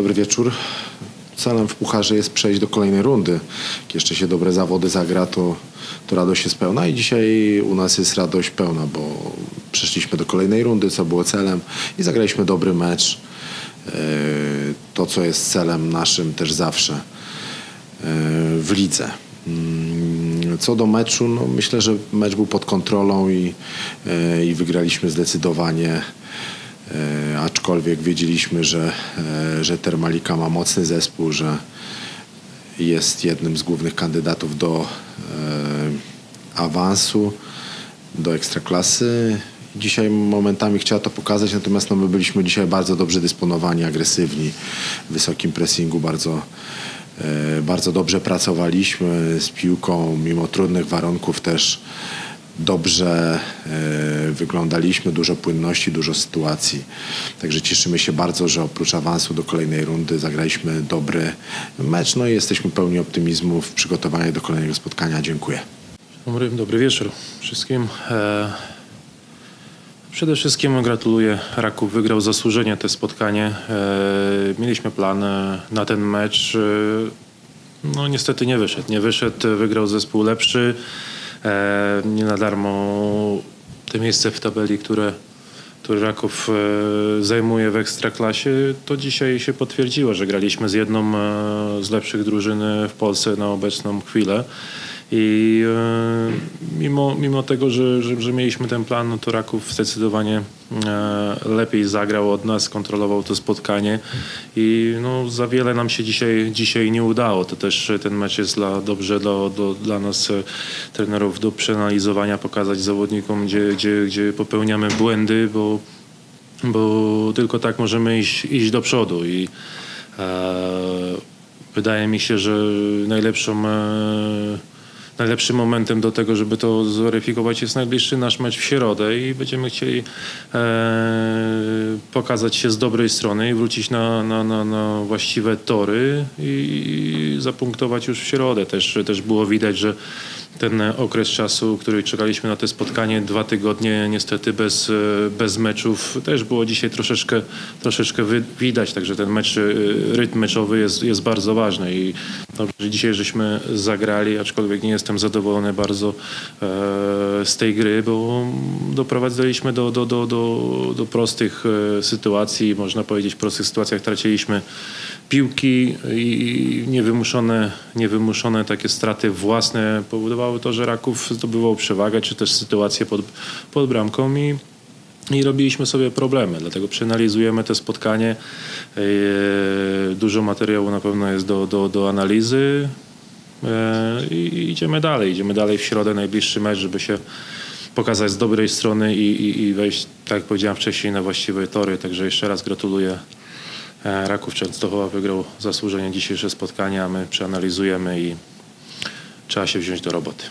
Dobry wieczór. Celem w Pucharze jest przejść do kolejnej rundy. Jak jeszcze się dobre zawody zagra, to, to radość jest pełna i dzisiaj u nas jest radość pełna, bo przeszliśmy do kolejnej rundy, co było celem i zagraliśmy dobry mecz. Yy, To, co jest celem naszym też zawsze yy, w lidze. Mm, Co do meczu, no myślę, że mecz był pod kontrolą i, yy, i wygraliśmy zdecydowanie. E, aczkolwiek wiedzieliśmy, że, e, że Termalika ma mocny zespół, że jest jednym z głównych kandydatów do e, awansu, do ekstraklasy. Dzisiaj momentami chciała to pokazać, natomiast no, my byliśmy dzisiaj bardzo dobrze dysponowani, agresywni, w wysokim pressingu, bardzo, bardzo dobrze pracowaliśmy z piłką, mimo trudnych warunków też dobrze wyglądaliśmy, dużo płynności, dużo sytuacji. Także cieszymy się bardzo, że oprócz awansu do kolejnej rundy zagraliśmy dobry mecz, no i jesteśmy pełni optymizmu w przygotowaniu do kolejnego spotkania. Dziękuję. Dobry, wieczór wszystkim. E, przede wszystkim gratuluję. Raków wygrał zasłużenie to spotkanie. E, mieliśmy plan e, na ten mecz. No niestety nie wyszedł. Nie wyszedł, wygrał zespół lepszy. Nie na darmo te miejsce w tabeli, które, które Raków e, zajmuje w Ekstraklasie, to dzisiaj się potwierdziło, że graliśmy z jedną e, z lepszych drużyn w Polsce na obecną chwilę. I e, mimo, mimo tego, że, że, że mieliśmy ten plan, no to Raków zdecydowanie e, lepiej zagrał od nas, kontrolował to spotkanie i no, za wiele nam się dzisiaj, dzisiaj nie udało. To też ten mecz jest dla, dobrze dla, do, dla nas e, trenerów do przeanalizowania, pokazać zawodnikom, gdzie, gdzie, gdzie popełniamy błędy, bo, bo tylko tak możemy iść, iść do przodu i e, wydaje mi się, że najlepszą e, najlepszym momentem do tego, żeby to zweryfikować jest najbliższy nasz mecz w środę i będziemy chcieli e, pokazać się z dobrej strony i wrócić na, na, na, na właściwe tory i, i zapunktować już w środę. Też, też było widać, że ten okres czasu, który czekaliśmy na to spotkanie, dwa tygodnie niestety bez, e, bez meczów, też było dzisiaj troszeczkę, troszeczkę widać, także ten mecz, e, rytm meczowy jest, jest bardzo ważny i dobrze, dzisiaj żeśmy zagrali, aczkolwiek nie jestem zadowolony bardzo e, z tej gry, bo doprowadziliśmy do, do, do, do, do prostych e, sytuacji, można powiedzieć w prostych sytuacjach traciliśmy piłki i niewymuszone, niewymuszone takie straty własne. Powodowały to, że Raków zdobywał przewagę, czy też sytuację pod, pod bramką i i robiliśmy sobie problemy, dlatego przeanalizujemy to spotkanie. E, Dużo materiału na pewno jest do, do, do analizy E, i idziemy dalej. Idziemy dalej w środę, najbliższy mecz, żeby się pokazać z dobrej strony i, i, i wejść, tak jak powiedziałem wcześniej, na właściwe tory. Także jeszcze raz gratuluję. E, Raków Częstochowa wygrał zasłużenie dzisiejsze spotkanie, a my przeanalizujemy i trzeba się wziąć do roboty.